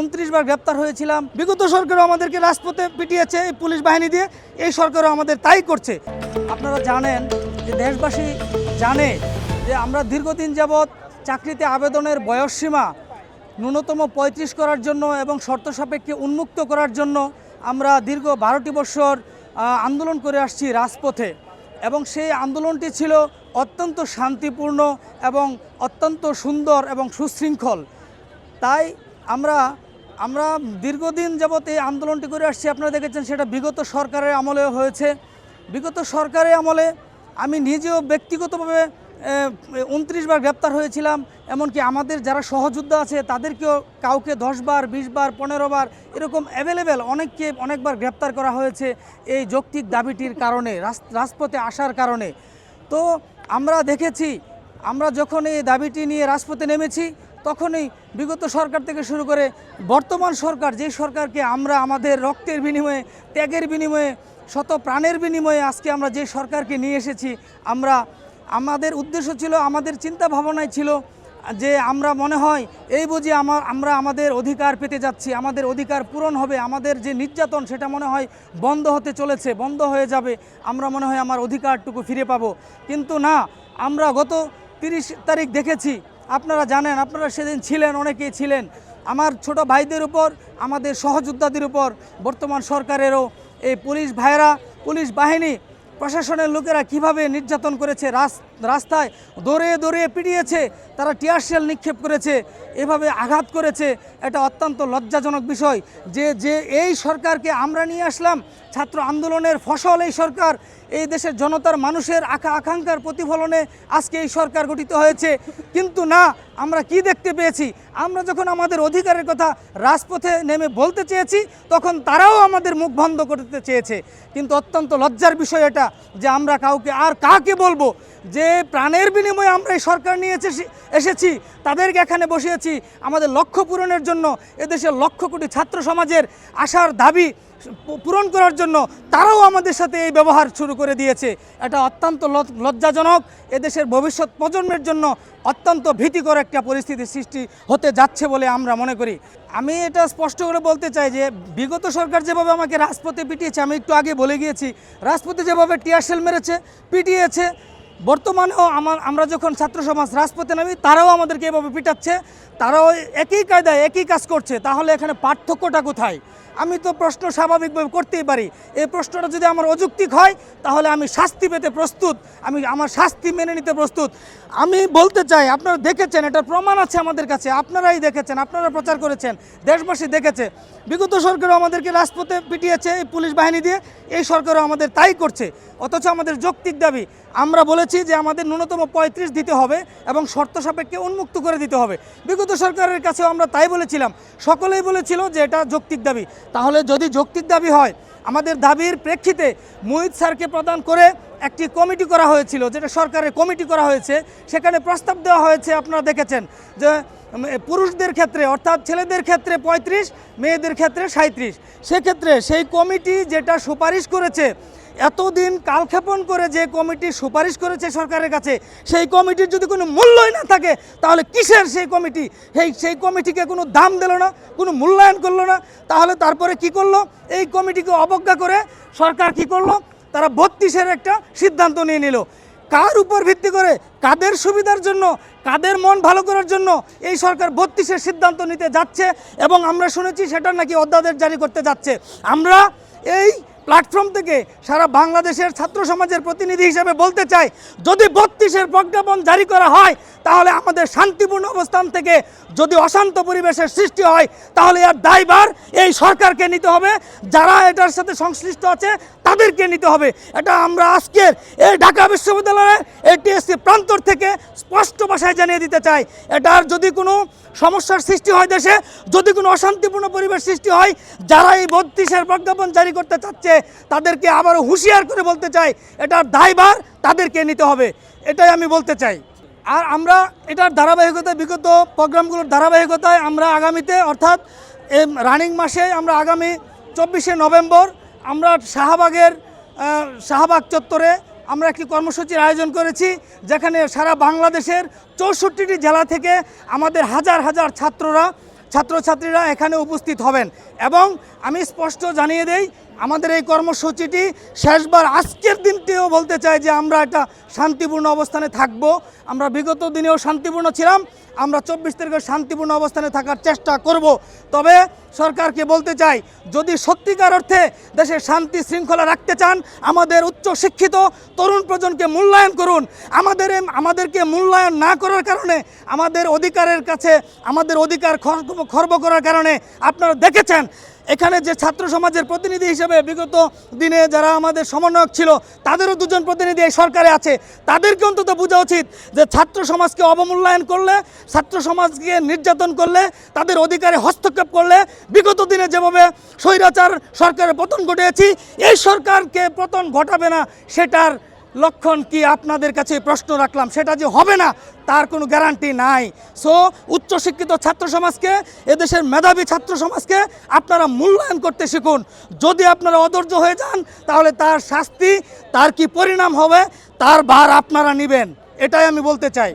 উনত্রিশ বার গ্রেপ্তার হয়েছিলাম। বিগত সরকারও আমাদেরকে রাজপথে পিটিয়েছে, এই পুলিশ বাহিনী দিয়ে। এই সরকারও আমাদের তাই করছে। আপনারা জানেন যে দেশবাসী জানে যে আমরা দীর্ঘদিন যাবৎ চাকরিতে আবেদনের বয়সসীমা ন্যূনতম পঁয়ত্রিশ করার জন্য এবং শর্ত সাপেক্ষে উন্মুক্ত করার জন্য আমরা দীর্ঘ বারোটি বছর আন্দোলন করে আসছি রাজপথে। এবং সেই আন্দোলনটি ছিল অত্যন্ত শান্তিপূর্ণ এবং অত্যন্ত সুন্দর এবং সুশৃঙ্খল। তাই আমরা আমরা দীর্ঘদিন যাবত এই আন্দোলনটি করে আসছি। আপনারা দেখেছেন সেটা বিগত সরকারের আমলে হয়েছে। বিগত সরকারের আমলে আমি নিজেও ব্যক্তিগতভাবে উনত্রিশ বার গ্রেপ্তার হয়েছিলাম। এমনকি আমাদের যারা সহযোদ্ধা আছে, তাদেরকেও কাউকে দশ বার, বিশ বার, পনেরো বার এরকম অ্যাভেলেবেল অনেককে অনেকবার গ্রেপ্তার করা হয়েছে এই যৌক্তিক দাবিটির কারণে রাজপথে আসার কারণে। তো আমরা দেখেছি, আমরা যখন এই দাবিটি নিয়ে রাজপথে নেমেছি তখনই বিগত সরকার থেকে শুরু করে বর্তমান সরকার যে সরকারকে আমরা আমাদের রক্তের বিনিময়ে, ত্যাগের বিনিময়ে, শত প্রাণের বিনিময়ে আজকে আমরা যে সরকারকে নিয়ে এসেছি, আমরা, আমাদের উদ্দেশ্য ছিল, আমাদের চিন্তা ভাবনায় ছিল যে আমরা মনে হয় এই বুঝি আমার আমরা আমাদের অধিকার পেতে যাচ্ছি, আমাদের অধিকার পূরণ হবে, আমাদের যে নির্যাতন সেটা মনে হয় বন্ধ হতে চলেছে, বন্ধ হয়ে যাবে, আমরা মনে হয় আমার অধিকারটুকু ফিরে পাবো। কিন্তু না, আমরা গত তিরিশ তারিখ দেখেছি আপনারা জানেন, আপনারা সেদিন ছিলেন, অনেকেই ছিলেন। আমার ছোট ভাইদের উপর, আমাদের সহযোদ্ধাদের উপর, বর্তমান সরকারেরও এই পুলিশ ভাইরা পুলিশ বাহিনী, প্রশাসনের লোকেরা কীভাবে নির্যাতন করেছে, রাস- রাস্তায় দৌড়ে দৌড়ে পিটিয়েছে, তারা টিয়ারশেল নিক্ষেপ করেছে, এভাবে আঘাত করেছে, এটা অত্যন্ত লজ্জাজনক বিষয়। যে যে এই সরকারকে আমরা নিয়ে আসলাম ছাত্র আন্দোলনের ফসল এই সরকার, এই দেশের জনতার মানুষের আকা আকাঙ্ক্ষার প্রতিফলনে আজকে এই সরকার গঠিত হয়েছে। কিন্তু না, আমরা কি দেখতে পেয়েছি? আমরা যখন আমাদের অধিকারের কথা রাজপথে নেমে বলতে চেয়েছি, তখন তারাও আমাদের মুখ বন্ধ করতে চেয়েছে। কিন্তু অত্যন্ত লজ্জার বিষয় এটা যে আমরা কাউকে, আর কাকে বলব? যে প্রাণের বিনিময়ে আমরা এই সরকার নিয়ে এসেছি, তাদেরকে এখানে বসিয়েছি। আমাদের লক্ষ্য পূরণের জন্য এদেশের লক্ষ কোটি ছাত্র সমাজের আশার দাবি পূরণ করার জন্য তারাও আমাদের সাথে এই ব্যবহার শুরু করে দিয়েছে। এটা অত্যন্ত লজ- লজ্জাজনক। এদেশের ভবিষ্যৎ প্রজন্মের জন্য অত্যন্ত ভীতিকর একটা পরিস্থিতি সৃষ্টি হতে যাচ্ছে বলে আমরা মনে করি। আমি এটা স্পষ্ট করে বলতে চাই যে, বিগত সরকার যেভাবে আমাকে রাজপথে পিটিয়েছে, আমি একটু আগে বলে গিয়েছি, রাজপথে যেভাবে টিয়ারশেল মেরেছে, পিটিয়েছে বর্তমানেও আমার, আমরা যখন ছাত্র সমাজ রাজপথে নামি, তারাও আমাদেরকে এভাবে পিটাচ্ছে, তারাও একই কায়দায় একই কাজ করছে, তাহলে এখানে পার্থক্যটা কোথায়? আমি তো প্রশ্ন স্বাভাবিকভাবে করতেই পারি, এই প্রশ্নটা যদি আমার অযৌক্তিক হয়, তাহলে আমি শাস্তি পেতে প্রস্তুত, আমি আমার শাস্তি মেনে নিতে প্রস্তুত। আমি বলতে চাই, আপনারা দেখেছেন, এটার প্রমাণ আছে আমাদের কাছে, আপনারাই দেখেছেন, আপনারা প্রচার করেছেন, দেশবাসী দেখেছে। বিগত সরকারও আমাদেরকে রাজপথে পিটিয়েছে এই পুলিশ বাহিনী দিয়ে, এই সরকারও আমাদের তাই করছে, অথচ আমাদের যৌক্তিক দাবি আমরা বলেছি যে আমাদের ন্যূনতম পঁয়ত্রিশ দিতে হবে এবং শর্ত সাপেক্ষে উন্মুক্ত করে দিতে হবে। বিগত সরকারের কাছেও আমরা তাই বলেছিলাম। সকলেই বলেছিল যে এটা যৌক্তিক দাবি। তাহলে যদি যৌক্তিক দাবি হয়, আমাদের দাবির প্রেক্ষিতে মুহিত স্যারকে প্রদান করে একটি কমিটি করা হয়েছিল, যেটা সরকারের কমিটি করা হয়েছে, সেখানে প্রস্তাব দেওয়া হয়েছে, আপনারা দেখেছেন, যে পুরুষদের ক্ষেত্রে, অর্থাৎ ছেলেদের ক্ষেত্রে পঁয়ত্রিশ, মেয়েদের ক্ষেত্রে সাঁত্রিশ সেক্ষেত্রে সেই কমিটি যেটা সুপারিশ করেছে এতদিন কালক্ষেপণ করে যে কমিটি সুপারিশ করেছে সরকারের কাছে, সেই কমিটির যদি কোনো মূল্যই না থাকে, তাহলে কিসের সেই কমিটি? সেই সেই কমিটিকে কোনো দাম দিল না, কোনো মূল্যায়ন করল না। তাহলে তারপরে কি করল? এই কমিটিকে অবজ্ঞা করে সরকার কি করল? তারা বত্রিশের একটা সিদ্ধান্ত নিয়ে নিল। কার উপর ভিত্তি করে? কাদের সুবিধার জন্য? কাদের মন ভালো করার জন্য এই সরকার বত্রিশের সিদ্ধান্ত নিতে যাচ্ছে? এবং আমরা শুনেছি সেটা নাকি অধ্যাদেশ জারি করতে যাচ্ছে। আমরা এই প্ল্যাটফর্ম থেকে সারা বাংলাদেশের ছাত্র সমাজের প্রতিনিধি হিসেবে বলতে চাই, যদি বত্রিশের প্রজ্ঞাপন জারি করা হয়, তাহলে আমাদের শান্তিপূর্ণ অবস্থান থেকে যদি অশান্ত পরিবেশের সৃষ্টি হয়, তাহলে এর দায়ভার এই সরকারকে নিতে হবে। যারা এটার সাথে সংশ্লিষ্ট আছে তাদেরকে নিতে হবে। এটা আমরা আজকের এই ঢাকা বিশ্ববিদ্যালয়ের এই টিএসসি প্রান্তর থেকে স্পষ্ট ভাষায় জানিয়ে দিতে চাই। এটার যদি কোনো সমস্যার সৃষ্টি হয় দেশে, যদি কোনো অশান্তিপূর্ণ পরিবেশ সৃষ্টি হয়, যারা এই বত্রিশের প্রজ্ঞাপন জারি করতে চাচ্ছে, তাদেরকে আবারও হুঁশিয়ার করে বলতে চাই, এটার দায়ভার তাদেরকে নিতে হবে। এটাই আমি বলতে চাই। আর আমরা এটার ধারাবাহিকতায়, বিগত প্রোগ্রামগুলোর ধারাবাহিকতায় আমরা আগামীতে, অর্থাৎ রানিং মাসে আমরা আগামী চব্বিশে নভেম্বর আমরা শাহবাগের শাহবাগ চত্বরে আমরা একটি কর্মসূচির আয়োজন করেছি, যেখানে সারা বাংলাদেশের চৌষট্টিটি জেলা থেকে আমাদের হাজার হাজার ছাত্ররা, ছাত্রছাত্রীরা এখানে উপস্থিত হবেন। এবং আমি স্পষ্ট জানিয়ে দেই, আমাদের এই কর্মসূচিটি শেষবার আজকের দিনটিও বলতে চাই যে আমরা একটা শান্তিপূর্ণ অবস্থানে থাকব। আমরা বিগত দিনেও শান্তিপূর্ণ ছিলাম, আমরা চব্বিশ তারিখে শান্তিপূর্ণ অবস্থানে থাকার চেষ্টা করব। তবে সরকারকে বলতে চাই, যদি সত্যিকার অর্থে দেশে শান্তি শৃঙ্খলা রাখতে চান, আমাদের উচ্চ শিক্ষিত তরুণ প্রজন্মকে মূল্যায়ন করুন। আমাদের আমাদেরকে মূল্যায়ন না করার কারণে, আমাদের অধিকারের কাছে, আমাদের অধিকার খর্ব- করার কারণে আপনারা দেখেছেন, এখানে যে ছাত্র সমাজের প্রতিনিধি হিসেবে বিগত দিনে যারা আমাদের সমন্বয়ক ছিল, তাদেরও দুজন প্রতিনিধি এই সরকারে আছে। তাদেরকে অন্তত বোঝা উচিত যে ছাত্র সমাজকে অবমূল্যায়ন করলে, ছাত্র সমাজকে নির্যাতন করলে, তাদের অধিকারে হস্তক্ষেপ করলে বিগত দিনে যেভাবে স্বৈরাচার সরকারের পতন ঘটিয়েছি, এই সরকারকে পতন ঘটাবে না সেটার লক্ষণ কি আপনাদের কাছে প্রশ্ন রাখলাম, সেটা যে হবে না তার কোনো গ্যারান্টি নাই। সো উচ্চশিক্ষিত ছাত্র সমাজকে, এদেশের মেধাবী ছাত্র সমাজকে আপনারা মূল্যায়ন করতে শিখুন। যদি আপনারা অধৈর্য হয়ে যান, তাহলে তার শাস্তি, তার কি পরিণাম হবে, তার ভার আপনারা নেবেন। এটাই আমি বলতে চাই।